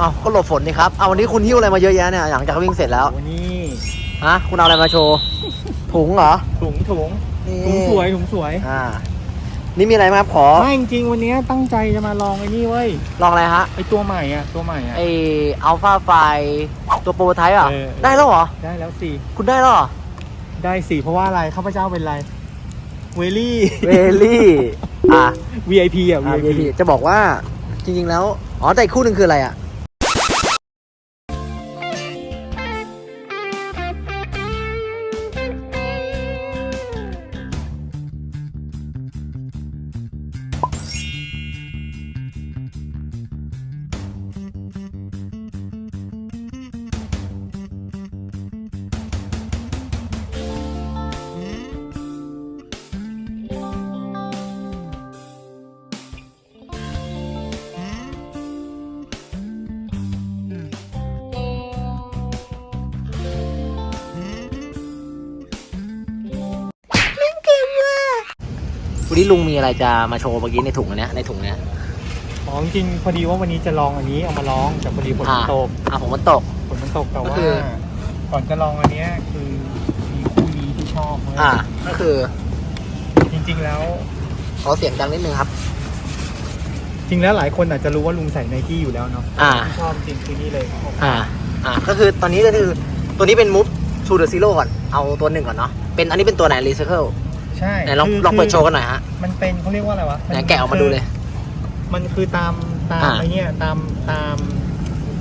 เอาก็หลบฝนนี่ครับเอาวันนี้คุณหิ้วอะไรมาเยอะแยะเนี่ยหลังจากวิ่งเสร็จแล้วโอ้นี่ฮะคุณเอาอะไรมาโชว์ถุงเหรอถุงถุงนี่ถุงสวยถุงสวยอ่านี่มีอะไรไหมครับขอไม่จริงๆวันนี้ตั้งใจจะมาลองไอ้นี่เว้ยลองอะไรฮะไอ้ตัวใหม่อะตัวใหม่อะไออัลฟาไฟตัวโปรไทป์อะเออได้แล้วเหรอได้แล้วสิคุณได้แล้วเหรอได้สิเพราะว่าอะไรข้าพเจ้าเป็นอะไรเวลี่เวลี่อะ VIP อะอะ VIP จะบอกว่าจริงๆแล้ว อ๋อแต่อีกคู่หนึ่งคืออะไรอะ วันนี้ลุงมีอะไรจะมาโชว์เมื่อกี้ในถุงอันเนี้ยในถุงเนี้ยอ๋อจริงๆพอดีว่าวันนี้จะลองอันนี้เอามาลองแต่พอดีฝนมันตกอะผมมันตก ฝนมันตกแต่ก็ว่าคือ ก่อนจะลองอันเนี้ยคือมีคู่นี้ที่ชอบเว้ยอะก็คือจริง ๆ แล้ว ขอเสียงดังนิดนึงครับ จริงแล้วหลายคนอาจจะรู้ว่าลุงใส่ไนกี้อยู่แล้วเนาะอ่า ที่ชอบจริงคือนี่เลยอ่า อ่า ก็คือตอนนี้ก็คือตัวนี้เป็นมูฟทูเดอะซีโร่ก่อน เอาตัวหนึ่งก่อนเนาะ เป็นอันนี้เป็นตัวไหนรีไซเคิล ใช่ไหนลองคือลองเปิดโชว์กันหน่อยฮะมันเป็นเขาเรียกว่าอะไรวะไหนแกะออกมาดูเลย มันคือตามตามอ่าไอเนี้ยตามตาม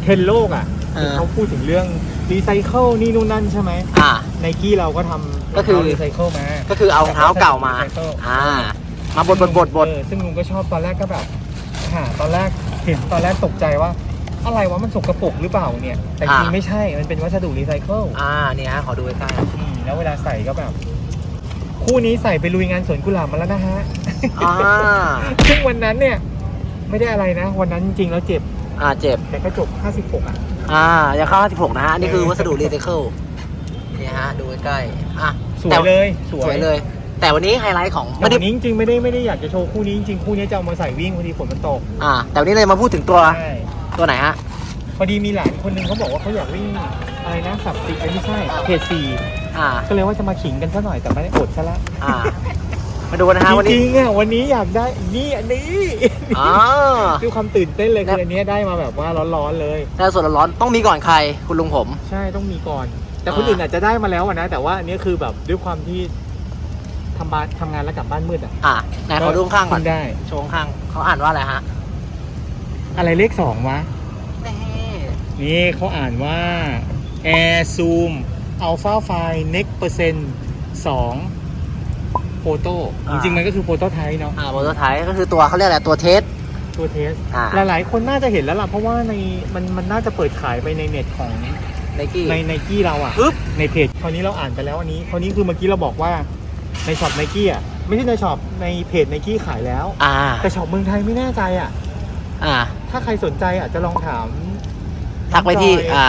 เทรนด์โลกอะเออที่เขาพูดถึงเรื่องรีไซเคิลนี่นู่นนั่นใช่ไหมอ่า ไนกี้เราก็ทำก็คือ รีไซเคิลมา ก็คือเอารองเท้าเก่ามารีไซเคิลอ่า มาบดบดบดบด เออซึ่งลุงก็ชอบตอนแรกก็แบบหาตอนแรกเห็นตอนแรกตกใจว่า อะไรวะมันสกปรกหรือเปล่าเนี่ย แต่จริงๆไม่ใช่มันเป็นวัสดุรีไซเคิลอ่าเนี่ยฮะขอดูใกล้อืมแล้วเวลาใส่ก็แบบ คู่นี้ใส่ไปลุยงานสวนกุหลาบมาแล้วนะฮะๆอ่าซึ่งวันนั้นเนี่ย ไม่ได้อะไรนะ วันนั้นจริงๆแล้วเจ็บ อ่าเจ็บ แต่ก็จบ 56 อะ อ่ายังเข้า56นะฮะ นี่คือวัสดุรีไซเคิลเนี่ยฮะ ดูใกล้ๆอะสวแต่ยเลย สวยเลย แต่วันนี้ไฮไลท์ของแต่ไม่ได้วันนี้จริงๆไม่ได้ไม่ได้อยากจะโชว์คู่นี้จริงๆคู่นี้จะเอามาใส่วิ่งพอดีฝนมันตก อ่า แต่วันนี้เลยมาพูดถึงตัวใช่ ตัวไหนฮะ พอดีมีหลานคนหนึงเขาบอกว่าเขาอยากวิ่งอะไรนะสับสิไอ้ยไม่ใช่เพจสี่ อ่า ก็เลยว่าจะมาขิงกันซะหน่อยแต่ไม่ได้อดซะละอ่า มาดูนะฮะวันจนี้ริงๆอะวันนี้อยากได้นี่อันนี้อ๋อด้วยความตื่นเต้นเลยแล้คือวอันนี้ได้มาแบบว่าร้อนๆเลย แต่ส่วนร้อนๆต้องมีก่อนใครคุณลุงผม ใช่ต้องมีก่อน แต่คนอ่า อื่นอาจจะได้มาแล้วอะนะ แต่ว่าอันนี้คือแบบด้วยความที่ทำบ้านทำงานแล้วกลับบ้านมืดอะอ่าไหนขอดูข้างๆก่อนเพิ่ได้ โชว์ข้างๆเขาอ่านว่าอะไรฮะอะไรเลขสองวะ นี่นี่เขาอ่านว่า Air Zoom Alpha File Next Percent 2 Photo จริงๆ มันก็คือ Photo Type เนาะอ่าโมโตไทก็คือตัวเขาเรียกอะไรตัวเทส ตัวเทส อ่า หลายๆ คนน่าจะเห็นแล้วล่ะ เพราะว่าในมันมันน่าจะเปิดขายไปในเน็ตของไนกี้ ในไนกี้เราอะปึ๊บ ในเพจคราวนี้เราอ่านไปแล้วอันนี้คราวนี้คือเมื่อกี้เราบอกว่าในช็อปไนกี้อะไม่ใช่ในช็อปในเพจไนกี้ขายแล้ว อ่า แต่ช็อปเมืองไทยไม่แน่ใจอะอ่า ถ้าใครสนใจอาจจะลองถาม ทักไปที่จอยอ่า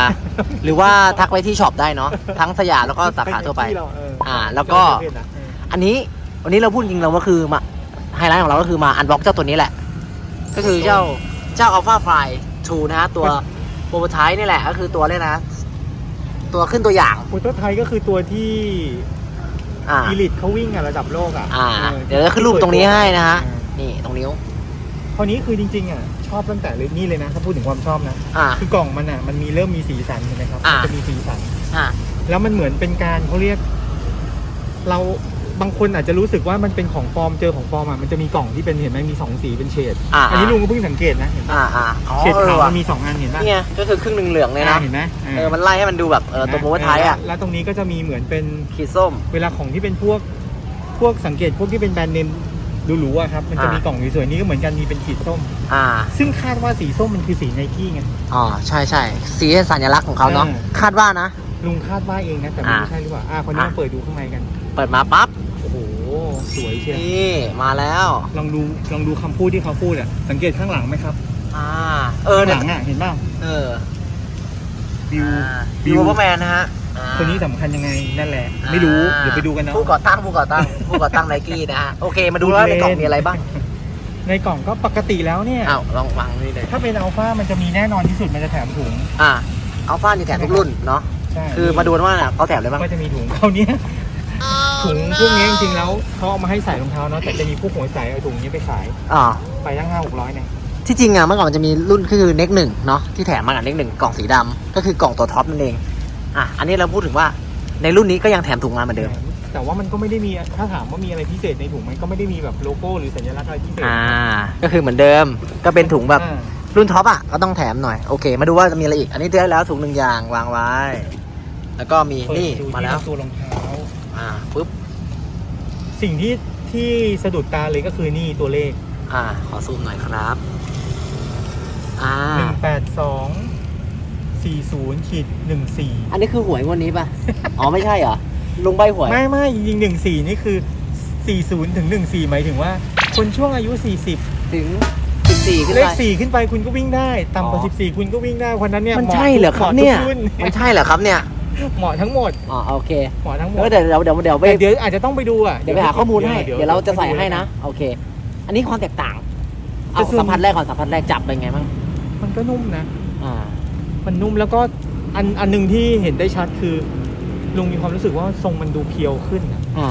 หรือว่าทักไปที่ช็อปได้เนาะทั้งสยามแล้วก็สาขาทั่วไป ที่เราเอออ่าแล้วก็จอยเพจอะเอออันนี้วันนี้เราพูดจริงๆเราก็คือมาไฮไลท์ของเราก็คือมาอันบล็อกเจ้าตัวนี้แหละ ก็คือเจ้าเจ้า Alpha Fly 2 นะฮะ ตัวโปรโตไทป์นี่แหละ ก็คือตัวเลยนะ ตัวขึ้นตัวอย่างโปรโตไทป์ก็คือตัวที่อ่า อีลิทเขาวิ่งอะระดับโลกอะอ่าออเดี๋ยวจะขึ้นรูปตรงนี้ให้นะฮะอ่านี่ตรงนิ้วค ราวนี้คือจริงๆอะชอบตั้งแต่เลยนี่เลยนะถ้าพูดถึงความชอบนะอ่า คือกล่องมันอะมันมีเริ่มมีสีสันเห็นไหมครับอ่ามันจะมีสีสัน อ่า แล้วมันเหมือนเป็นการเขาเรียก เราบางคนอาจจะรู้สึกว่ามันเป็นของปลอมเจอของปลอมอะมันจะมีกล่องที่เป็นเห็นไหมมีสองสีเป็นเฉดอ่าอันนี้ลุงก็เพิ่งสังเกตนะเห็นปะอ่าอ่าอ๋อเฉดเออขาวว่ะมันมีสองอันเห็นปะนี่ไงก็คือครึ่งหนึ่งเหลืองเลยนะเห็นไหมเออ มันไล่ให้มันดูแบบเออตัวโปรโตไทป์อะ แล้วตรงนี้ก็จะมีเหมือนเป็น ขีดส้ม เวลาของที่เป็นพวกพวกสังเกตพวกที่เป็นแบรนด์เนม หรูๆอะครับ มันจะอ่ามีมีกล่องสวยๆนี่ก็เหมือนกันมีเป็นขีดส้ม อ่า ซึ่งคาดว่าสีส้มมันคือสีไนกี้ไง อ๋อ ใช่ใช่สีสัญลักษณ์ของเขาเนาะเออคาดว่านะ ลุงคาดว่าเองนะแต่ไม่รู้อ่าใช่หรือเปล่าอ่าคนนี้อะมาเปิดดูข้างในกัน เปิดมาปั๊บ โอ้โห สวยเชียวนี่ มาแล้ว ลองดูลองดูคำพูดที่เขาพูดอะสังเกตข้างหลังไหมครับอ่า เออข้างเนี่หยลังอะเห็นเปล่า เออวิววิวิววแมนนะฮะอ่า คนนี้สำคัญยังไงนั่นแหละ ไม่รู้อ่าเดี๋ยวไปดูกันเนาะผู้ก่อตั้งผู้ก่อตั้งผู้ก่อตั้งไนกี้นะฮะโอเค มาดูแล้วในกล่องมีอะไรบ้างในในกล่องก็ปกติแล้วเนี่ยอ้าวลองวางนี่เลยถ้าเป็นอัลฟามันจะมีแน่นอนที่สุดมันจะแถมถุงอ่าอัลฟานี่แถมทุกรุ่นเนาะใช่คือมาดูกันว่าเนี่ยเขาแถมอะไรบ้างก็จะมีถุงเขาวเนี้ยถุงพวกนี้จริงๆแล้วเขาเอามาให้ใส่รองเท้าเนาะแต่จะมีพวกหัวใส่เอาถุงนี้ไปขายอ่าไปตั้งห้าหกร้อยเนี่ยที่จริงอะเมื่อก่อนมันจะมีรุ่นคือเน็กหนึ่งเนาะที่แถมมากับเน็กหนึ่งกล่องสีดำก็คือกล่องตัวท็อปนั่นเอง อะอันนี้เราพูดถึงว่าในรุ่นนี้ก็ยังแถมถุงมาเหมือนเดิม แต่ว่ามันก็ไม่ได้มีถ้าถามว่ามีอะไรพิเศษในถุงมันก็ไม่ได้มีแบบโลโก้หรือสัญลักษณ์อะไรพิเศษอ่า ก็คือเหมือนเดิมก็เป็นถุงแบบอ่ารุ่นท็อปอะก็ต้องแถมหน่อยโอเค มาดูว่าจะมีอะไรอีก อันนี้ได้แล้วถุงหนึ่งอย่างวางไว้ แล้วก็มีเปิดนี่ดูมาที่แล้วตัวรองเท้า อ่าปุ๊บสิ่งที่ที่สะดุดตาเลยก็คือนี่ตัวเลข อ่า ขอซูมหน่อยครับ อ่าห นึ่งแปดสองสี่ศูนย์ขีดหนึ่งสี่อันนี้คือหวยงวดนี้ป่ะอ๋อไม่ใช่เหรอลุงใบหวย ไม่ไม่จริงๆหนึ่งสี่นี่คือสี่ศูนย์ถึงหนึ่งสี่หมายถึงว่า คนช่วงอายุสี่สิบถึงสิบสี่ขึ้นเลไปขสี่ขึ้นไปคุณก็วิ่งได้ต่ำกว่า อ๋อสิบสี่คุณก็วิ่งได้วันนั้นเนี่ยมันมาะใช่เหรอครับมาะเนี่ยทุกรุ่นมันใช่เหรอครับเนี่ยเหมาะทั้งหมดอ๋อโอเคเหมาะทั้งหมดแล้วเดี๋ยวเดี๋ยวเดี๋ยวเดี๋ยวไปแต่เดี๋ยวอาจจะต้องไปดูอะเดี๋ยวไปหาข้อมูลให้ เดี๋ยวเราจะใส่ให้นะ โอเค อันนี้ความแตกต่าง เอาสัมผัสแรกก่อนสัมผัสแรกจับเป็นไงบ้างมันก็นุ่มนะ อ่า มันนุ่มแล้วก็อันอันหนึ่งที่เห็นได้ชัดคือลุงมีความรู้สึกว่าทรงมันดูเพียวขึ้นอะอ่า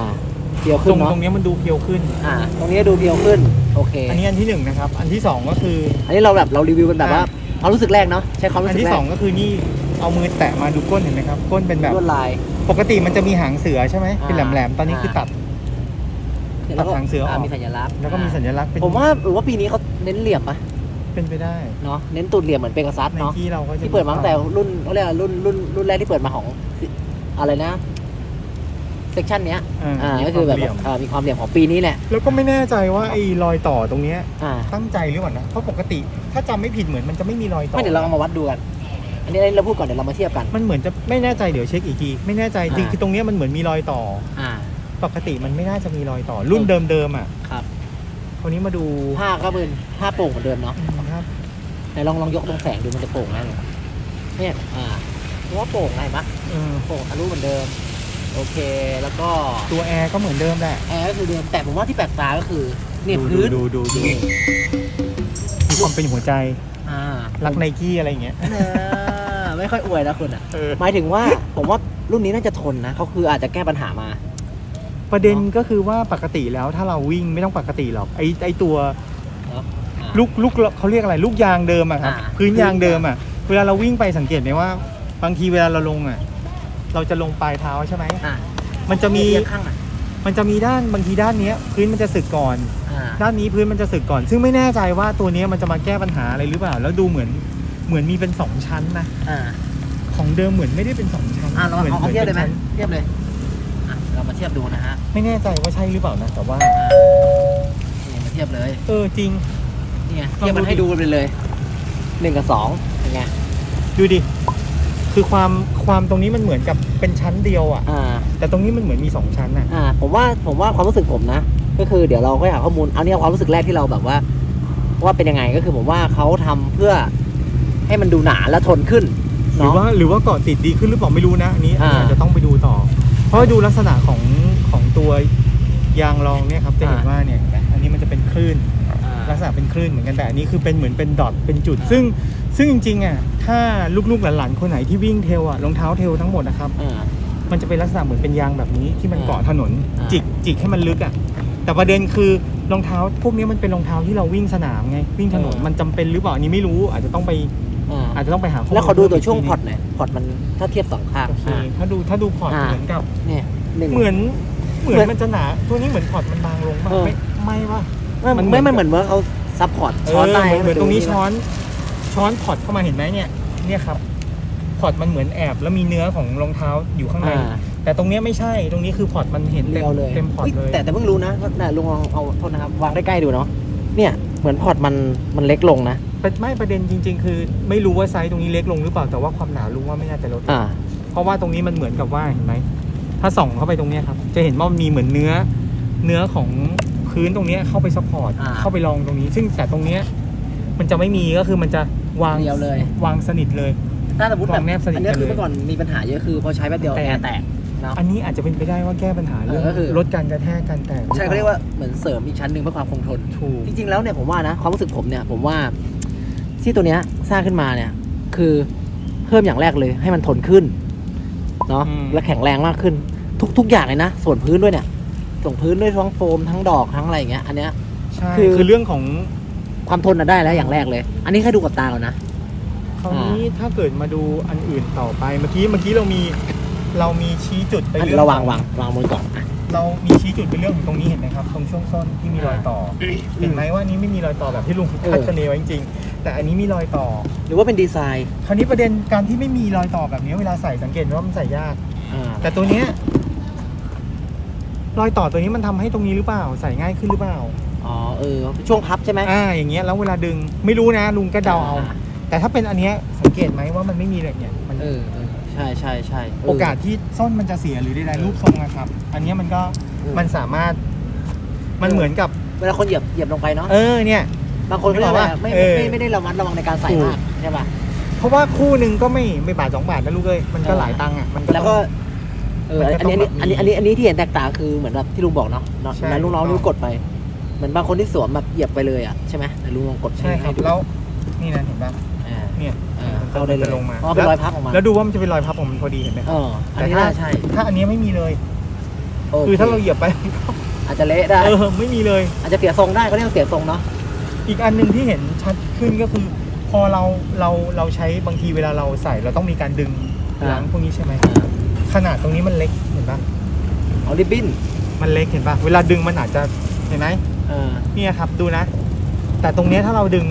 เดียวทขึ้รนงเนาะตรงเนี้ยมันดูเพียวขึ้น อ่า ตรงนี้ดูเดียวขึ้น โอเค อันนี้อันที่หนึ่งนะครับ อันที่สองก็คือ อันนี้เราแบบเรารีวิวกันแบบว่าความรู้สึกแรกเนาะใช้ความรู้อันสึกที่แรสกองก็คือนี่เอามือแตะมาดูก้นเห็นไหมครับ ก้นเป็นแบบ ลวดลาย ปกติมันจะมีหางเสือใช่ไหมอ่าเป็นแหลมๆตอนนี้คือตัดแล้วก็หางเสือออก มีสัญลักษณ์แล้วก็มีสัญลักษณ์เป็น ผมว่าหรือว่าปีนี้เขาเน้นเหลี่ยมปะ เป็นไปได้เนาะเน้นตูดเหลี่ยมเหมือนเปกัสซัสในเนาะที่เราก็จะที่เปิดมาตั้งแต่รุ่นเขาเรียกว่ารุ่นรุ่นรุ่นแรกที่เปิดมาของอะไรนะเซกชันเนี้ยอ่าอ่าก็คือแบบเหลี่ยมอ่ามีความเหลี่ยมของปีนี้แหละแล้วก็ไม่แน่ใจว่าไอ้รอยต่อตรงเนี้ย อ่าตั้งใจหรือเปล่านะ เพราะปกติถ้าจำไม่ผิดเหมือนมันจะไม่มีรอยต่อ ไม่เดี๋ยวเราเอามาวัดดูกันอันนี้เราพูดก่อนเดี๋ยวเรามาเทียบกัน มันเหมือนจะไม่แน่ใจเดี๋ยวเช็คอีกที ไม่แน่ใจจริงอ่า คือตรงเนี้ยมันเหมือนมีรอยต่อ อ่า ปกติมันไม่น่าจะมีรอยต่อ รุ่นเดิมๆอะ ครับครา วนี้มาดูผ้าก็เป็นผ้าโป่งเหมือนเดิมเนาะอืมครับไหนลองลองยกตรงแสงดูมันจะโป่งได้เลยเนี่ยอ่าเพราะว่าโป่งไงมะเออโป่งทะลุเหมือนเดิม โอเคแล้วก็ตัวแอร์ก็เหมือนเดิมแหละแอร์ก็คือเดิมแต่ผมว่าที่แปลกตาก็คือเนี่ยพื้นดูดูดูดูมีความเป็นหัวใจอ่ารักไนกี้อะไรอย่างเงี้ยเออไม่ค่อยอวยนะคุณอะเออหมายถึงว่าผมว่ารุ่นนี้น่าจะทนนะเขาคืออาจจะแก้ปัญหามา ประเด็นก็คือว่าปกติแล้วถ้าเราวิ่งไม่ต้องปกติหรอกไอไอตัวเนอะอ่าลูกลูกเขาเรียกอะไรลูกยางเดิมอะครับอ่า พื้นยางเดิมอะเวลาเราวิ่งไปสังเกตไหมว่า บางทีเวลาเราลงอะเราจะลงปลายเท้าใช่ไหมอ่ามันจะมีเอียงข้างอะมันจะมีด้านบางทีด้านเนี้ย พื้นมันจะสึกก่อน อ่าด้านนี้พื้นมันจะสึกก่อน ซึ่งไม่แน่ใจว่าตัวเนี้ยมันจะมาแก้ปัญหาอะไรหรือเปล่า แล้วดูเหมือนเหมือนมีเป็นสองชั้นนะอ่าของเดิมเหมือนไม่ได้เป็นสองชั้นอ่าเราเหมืนเอาเอาเทียบเลยไหมนชั้นเทียบเลยอะ เรามาเทียบดูนะฮะไม่แน่ใจว่าใช่หรือเปล่านะ แต่ว่านี่มาเทียบเลยเออจริง นี่ไงเทียบมันให้ดูไปเลยหนึ่งกับสองเป็นไงดูดิ คือความความตรงนี้มันเหมือนกับเป็นชั้นเดียวอะ อ่า แต่ตรงนี้มันเหมือนมีสองชั้นอะ อ่าผมว่าผมว่าความรู้สึกผมนะ ก็คือเดี๋ยวเราก็หาข้อมูลเอาเนี่ยความรู้สึกแรกที่เราแบบว่า ว่าเป็นยังไงก็คือผมว่าเขาทำเพื่อให้มันดูหนาและทนขึ้นหรือเนาะ ว่าหรือว่าเกาะติดดีขึ้นหรือเปล่าไม่รู้นะอันนี้อ่า อาจจะต้องไปดูต่อ เพราะว่าดูลักษณะของของตัวยางรองเนี่ยครับจะเห็นอ่าว่าเนี่ยเห็นไหมอันนี้มันจะเป็นคลื่นอ่าลักษณะเป็นคลื่นเหมือนกันแต่อันนี้คือเป็นเหมือนเป็นดอทเป็นจุด ซึ่งซึ่งจริงๆอะถ้าลูกๆหลานๆคนไหนที่วิ่งเทรลอะรองเท้าเทรลทั้งหมดนะครับ อ่า มันจะเป็นลักษณะเหมือนเป็นยางแบบนี้ที่มันอ่าเกาะถนน อ่า จิกจิกให้มันลึกอะแต่ประเด็นคือรองเท้าพวกนี้มันเป็นรองเท้าที่เราวิ่งสนามไงวิ่งถนนมันจำเป็นหรือเปล่าอันนี้ไม่รู้อาจจะต้องไป อ่าอาจจะต้องไปหาข้อมูลแล้วเขาดูตัวช่วงพิ่มพกอร์ตหน่อยพอร์ตมันถ้าเทียบสองข้างโอเคอ่า ถ้าดูถ้าดูพอร์ตอ่า เหมือนกับ เนี่ยหนึ่ง เหมือนเหมือนเหมือนมันจะหนา ตัวนี้เหมือนพอร์ตมันบางลงมากเออ ไม่ไม่ว่า ไม่มันเหมืไม่อน ไม่เหมือนว่าเขาซัพพอร์ตช้อนใต้เหมือนเหมือนตรงนี้ให้มัช้อน ช้อนพอร์ตเข้ามาเห็นไหมเนี่ย เนี่ยครับพอร์ตมันเหมือนแอบแล้วมีเนื้อของรองเท้าอยู่ข้างใน อ่า แต่ตรงเนี้ยไม่ใช่ตรงนี้คือพอร์ตมันเห็นเต็เรีมยวเลยเต็มพอร์ตเฮ้ยเลยแต่แต่เพิ่งรู้นะว่าน่ะลุงลองเอาโทษนะครับวางใกล้ๆดูเนาะเนี่ย เหมือนพอร์ตมันมันเล็กลงนะเป็นไม่ประเด็นจริง ๆ คือ ไม่รู้ว่าไซส์ตรงนี้เล็กลงหรือเปล่าแต่ว่าความหนารู้ว่าไม่น่าจะลดอ่า เพราะว่าตรงนี้มันเหมือนกับว่าเห็นไหมถ้าส่องเข้าไปตรงเนี้ยครับ จะเห็นว่ามันมีเหมือนเนื้อ เนื้อของพื้นตรงเนี้ยเข้าไปซัพพอร์ตอ่า เข้าไปรองตรงนี้ ซึ่งแต่ตรงเนี้ยมันจะไม่มีก็คือมันจะวางเดียวเลย วางสนิทเลย ถ้าสมมติแบบวางแนบสนิทอันเนี้ยกันคือเลย เมื่อก่อนมีปัญหาเยอะคือพอใช้แป๊บเดียวแตก แอร์แตก เนาะ อันนี้อาจจะเป็นไปได้ว่าแก้ปัญหาเรื่องเออก็คือ ลดการกระแทกกันแตกใช่เขาเรียกว่าเหมือนเสริมอีกชั้นหนึ่งเพื่อความคงทน ถูก จริงๆ แล้วเนี่ยผมว่านะความรู้สึกผมเนี่ยผมว่าที่ตัวเนี้ยสร้างขึ้นมาเนี่ย คือเพิ่มอย่างแรกเลยให้มันทนขึ้นเนาะอืม และแข็งแรงมากขึ้น ทุกทุกอย่างเลยนะ ส่วนพื้นด้วยเนี่ยส่วนพื้นด้วยทั้งโฟมทั้งดอกทั้งอะไรอย่างเงี้ยอันเนี้ย ใช่คือ คือเรื่องของความทนน่ะได้แล้วอย่างแรกเลย อันนี้แค่ดูกับตาเรานะ คราวนี้ถ้าเกิดมาดูอันอื่นต่อไปเมื่อกี้เมื่อกี้เรามี เรามีชี้จุดไปอันเรื่นี้องเราวางวางวางบนกล่องอะเรามีชี้จุดเป็นเรื่องของตรงนี้เห็นไหมครับ ตรงช่วงส้นที่มีรอยต่ออเห็นไหมว่านี้ไม่มีรอยต่อแบบที่ลุงคาดคะเนไว้จริงๆแต่อันนี้มีรอยต่อ หรือว่าเป็นดีไซน์คราวนี้ประเด็นการที่ไม่มีรอยต่อแบบนี้เวลาใส่สังเกตไหมว่ามันใส่ยาก อ่าแต่ตัวเนี้ยรอยต่อตัวนี้มันทำให้ตรงนี้หรือเปล่า ใส่ง่ายขึ้นหรือเปล่า อ๋อเออช่วงพับใช่ไหมอ่าอย่างเงี้ยแล้วเวลาดึงไม่รู้นะ ลุงก็เดาเอา แต่ถ้าเป็นอันเนี้ยสังเกตไหมว่ามันไม่มีเหล็กเนี่ยมันเออเออใช่ใช่ใช่เโอกาสที่ส้นมันจะเสียหรือใดๆรูปทรงนะครับ อันเนี้ยมันก็เออ มันสามารถ มันเหมือนกับ เวลาคนเหยียบเหยียบลงไปเนาะเออเนี่ย บางคนก็เรียกว่าไม่เออไม่ไม่ได้ระมัดระวังในการใส่มากใช่ป่ะเพราะว่าคู่หนึ่งก็ไม่ไม่บาทสองบาทนะลูกเอ้ยมันก็เออหลายตังค์อะมันแล้วก็ต้องเออมันก็อันนี้ต้องแบบอันนี้อันนี้อันนี้ที่เห็นแตกต่างคือเหมือนแบบที่ลุงบอกเนาะเนาะใช่นั้นลูกน้องถูกต้องนิ้วกดไป เหมือนบางคนที่สวมแบบเหยียบไปเลยอะใช่ไหมแต่ลุงลองกดใช่ครับห้ดูแล้วนี่นะเห็นป่ะ อ่า เนี่ยอ่าเข้าได้เลยจะลงมาอ๋อเป็นรอยพับออกมาแล้วดูว่ามันจะเป็นรอยพับของมันพอดีเห็นไหมคเอรับ ออันแต่นี้ถ้า น่าใช่ถ้าอันเนี้ยไม่มีเลยโอคือถ้าเราเหยียบไปอาจจะเละได้ เออไม่มีเลย อาจจะเสียทรงได้ก็เรียกว่าเสียทรงเนาะ อีกอันหนึ่งที่เห็นชัดขึ้นก็คือ พอเราเราเราใช้บางทีเวลาเราใส่เราต้องมีการดึงหลังพวกนี้ใช่ไหมขนาดตรงนี้มันเล็กเห็นปะเอาริบบิ้นมันเล็กเห็นปะเวลาดึงมันอาจจะเห็นไหมเออเนี่ยครับดูนะ แต่ตรงเนี้ยถ้าเราดึง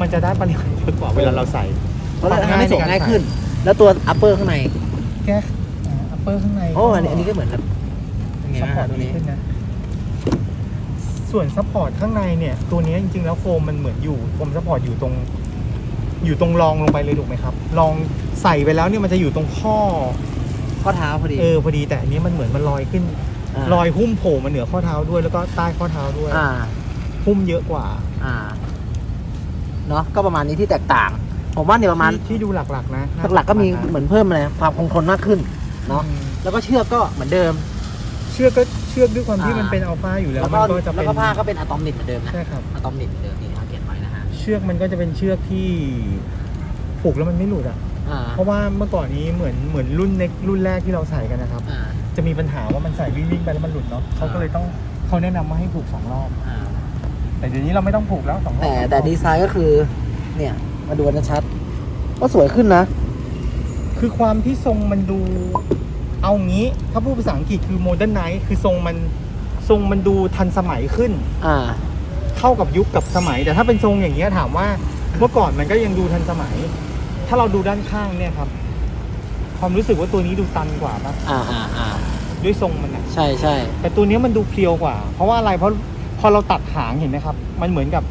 มันจะได้ปริมาณเยอะกว่าเวลาเราใส่ เพราะเราทำให้ส่งง่ายขึ้น แล้วตัวอัปเปอร์ข้างในแก้อัปเปอร์ข้างในโอ้อันนี้อันนี้ก็เหมือนแบบเป็นไงซัพบ้างพอร์ตตรงดีนี้ขึ้นนะส่วนซัพพอร์ตข้างในเนี่ย ตัวเนี้ยจริงๆแล้วโฟมมันเหมือนอยู่โฟมซัพพอร์ตอยู่ตรง อยู่ตรงรองลงไปเลยถูกไหมครับรองใส่ไปแล้วเนี่ยมันจะอยู่ตรงข้อข้อเท้าพอดีเออพอดีแต่อันนี้มันเหมือนมันลอยขึ้นาลอยหุ้มโผล่มาเหนือข้อเท้าด้วยแล้วก็ใต้ข้อเท้าด้วยอ่าหุ้มเยอะกว่า อ่า เนาะก็ประมาณนี้ที่แตกต่าง ผมว่าเนี่ยประมาณที่ที่ดูหลักๆนะน่าจะหลักๆก็มีประาณนั้นเหมือนเพิ่มอะไรความคงทนมากขึ้น เนาะอืมแล้วก็เชือกก็เหมือนเดิม เชือกก็เชือกด้วยความที่อ่ามัมันเป็นอัลฟาอยู่แล้วแล้วมัก็นก็จะแล้เป็วนก็ผ้าก็เป็นอะตอมนิตเหมือนเดิมนะใช่ครับ อะตอมนิตเหมือนเดิมนี่นะเขียนไว้นะฮะเชือกมันก็จะเป็นเชือกที่ผูกแล้วมันไม่หลุดอะ อ่าเพราะว่าเมื่อก่อนนี้เหมือนเหมือนรุ่นเน็กรุ่นแรกที่เราใส่กันนะครับ อ่า จะมีปัญหาว่ามันใส่วิ่งวิ่งไปแล้วมันหลุดเนาะเขาก็เลยต้องเขาแนะนำมาให้ผูกสองรอบ อ่า แต่เดี๋ยวนี้เราไม่ต้องผูกแล้วสองรอบแต่สองรอบแต่ดีไซน์ก็คือเนี่ยมาดูกันชัดก็สวยขึ้นนะ คือความที่ทรงมันดูเอางี้ ถ้าพูดภาษาอังกฤษคือโมเดิร์นไนท์คือทรงมันทรงมันดูทันสมัยขึ้น อ่า เข้ากับยุคกับสมัย แต่ถ้าเป็นทรงอย่างเงี้ยถามว่าเมื่อก่อนมันก็ยังดูทันสมัย ถ้าเราดูด้านข้างเนี่ยครับ ความรู้สึกว่าตัวนี้ดูตันกว่าปะอ่าอ่าอ่าด้วยทรงมันอะใช่ใช่แต่ตัวเนี้ยมันดูเพรียวกว่า เพราะว่าอะไรเพราะ พอเราตัดหางเห็นไหมครับ มันเหมือนกับ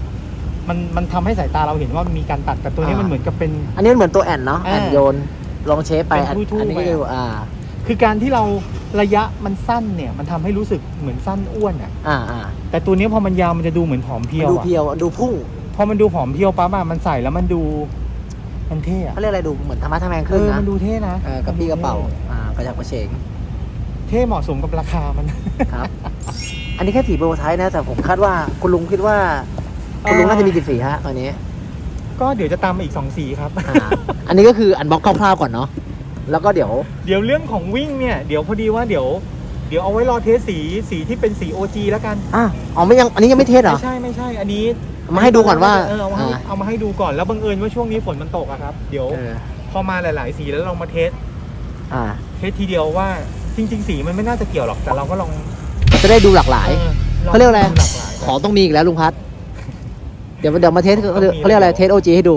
มันมันทำให้สายตาเราเห็นว่ามีการตัดแต่ตัวนี้มันเหมือนกับเป็น อันนี้เหมือนตัวแอนเนาะอ่าแอนโยนลองเชฟไปเป็นอันทู่ๆอันนี้ไป ก็ดูอ่า คือการที่เราระยะมันสั้นเนี่ย มันทำให้รู้สึกเหมือนสั้นอ้วนอะอ่าอ่าแต่ตัวเนี้ยพอมันยาวมันจะดูเหมือนผอมเพรีมันยวดูอะเพียวดูพุ่งพอมันดูผอมเพรียวปั๊บอะมันใส่แล้วมันดู มันเท่อะเขาเรียกอะไรดูเหมือนธรรมะทะแมงเอขึ้นอนะมันดูเท่นะเออกระปี้กระเป๋าอ่ากระฉับกระเฉงเท่เหมาะสมกับราคามัน ครับ อันนี้แค่สีโปรโตไทป์นะแต่ผมคาดว่าคุณลุงคิดว่าคุณลุงน่าจะมีกี่สีฮะตอนนี้ก็เดี๋ยวจะตามมาอีกสองสีครับ อ่าอันนี้ก็คืออันบล็อกคร่าวๆก่อนเนาะแล้วก็เดี๋ยว เดี๋ยวเรื่องของวิ่งเนี่ยเดี๋ยวพอดีว่าเดี๋ยวเดี๋ยวเอาไว้รอเทสสีสีที่เป็นสี OG แล้วกัน อะอ๋อไม่ยังอันนี้ยังไม่เทสเหรอไม่ใช่ไม่ใช่ อันนี้เอามาให้ดูก่อนว่าเออเอามาให้อ่าเอามาให้ดูก่อนแล้วบังเอิญว่าช่วงนี้ฝนมันตกอะครับ เดี๋ยวเออพอมาหลาย ๆ สีแล้วลองมาเทสอ่า เทสทีเดียวว่าจริง ๆ สีมันไม่น่าจะเกี่ยวหรอกแต่เราก็ลอง จะได้ดูหลากหลายออลงเขาเรียกอะไรดูหลากหลายของต้องมีอีกแล้วลุงพัด เดี๋ยวเดี๋ยวมาเทสเขาเรียกเขาเรียกอะไร เทสโอจีให้ดู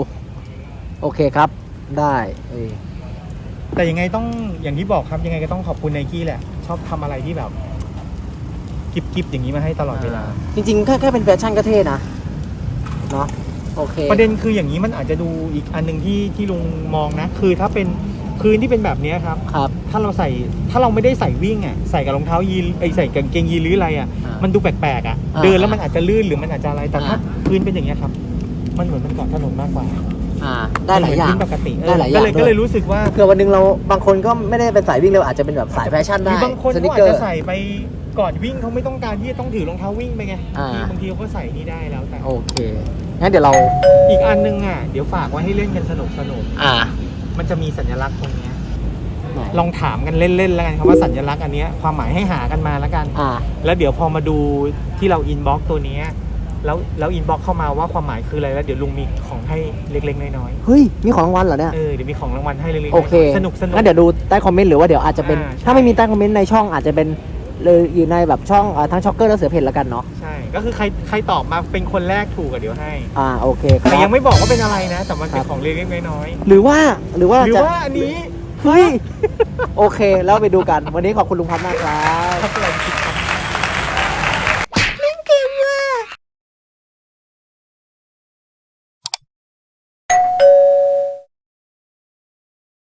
โอเคครับ ได้เอ้ยแต่ยังไงต้องอย่างที่บอกครับยังไงก็ต้องขอบคุณไนกี้แหละ ชอบทำอะไรที่แบบกิบกิบอย่างนี้มาให้ตลอดเวลา จริงๆ แค่แค่เป็นแฟชั่นก็เท่นะ เนาะโอเค ประเด็นคืออย่างนี้มันอาจจะดูอีกอันหนึ่งที่ที่ลุงมองนะ คือถ้าเป็นพื้นที่เป็นแบบเนี้ยครับครับ ถ้าเราใส่ถ้าเราไม่ได้ใส่วิ่งอะใส่กับรองเท้ายีนไอยใส่กางเกงยีนหรืออะไรอะอ่ามัมันดูแปลกๆอะอ่าเดินแล้วมันอาจจะลื่นหรือมันอาจจะอะไรแต่ถ้าอ่า พื้นเป็นอย่างเงี้ยครับ มันเหมือนมันเกาะถนนมากกว่าอ่า ได้หลายอย่างเหมืนปกติได้หลายอย่างก็เลยด้วยก็เลยรู้สึกว่าเผื่อวันหนึงเราบางคนก็ไม่ได้เป็นสายวิ่งเร็วอาจจะเป็นแบบสายแฟชั่นหรืได้อบางคนสนิเขาเกอาจอจะร์ใส่ไปก่อนวิ่งเขาไม่ต้องการที่จะต้องถือรองเท้าวิ่งไปไงอ่า บางทีเขาก็ใส่นี่ได้แล้วแต่ โอเคงั้นเดี๋ยวเราอีกอันนึงอะเดี๋ยวฝากไว้ให้เล่นกันสนุกสนุกอ่าๆมันจะมีสัญลักษณ์ตรงเนี้ยไหน ลองถามกันเล่นๆแล้วกันครับว่าสัญลักษณ์อันเนี้ยความหมายให้หากันมาแล้วกัน อ่า แล้วเดี๋ยวพอมาดูที่เราอินบ็อกตัวเนี้ยแล้วแล้วอินบ็อกเข้ามาว่าความหมายคืออะไรแล้วเดี๋ยวลุงมีของให้เล็กๆน้อยเฮ้ย มีของรางวัลเหรอเนี่ย ๆเออเดี๋ยวมีของรางวัลให้เล็กๆโอเคน้อยๆสนุกสนุก งั้นเดี๋ยวดูใต้คอมเมนต์หรือว่าเดี๋ยวอาจจะเป็น อ่าใช่ ถ้าไม่มีใต้คอมเมนต์ในช่องอาจจะเป็นเลยอยู่ในแบบช่องอ่าทั้งช็อกเกอร์และเสือเพจแล้วกันเนาะ ใช่ก็คือใครใครตอบมาเป็นคนแรกถูกอะเดี๋ยวให้อ่าโอเคคแต่รัยับ งไม่บอกว่าเป็นอะไรนะ แต่มันเป็ครันบของเล็กๆน้อยหรือว่าหรือว่าๆหรือจะว่าอันนี้ เฮ้ย โอเค แล้วไปดูกัน วันนี้ขอบคุณลุงพัฒน์มากครับ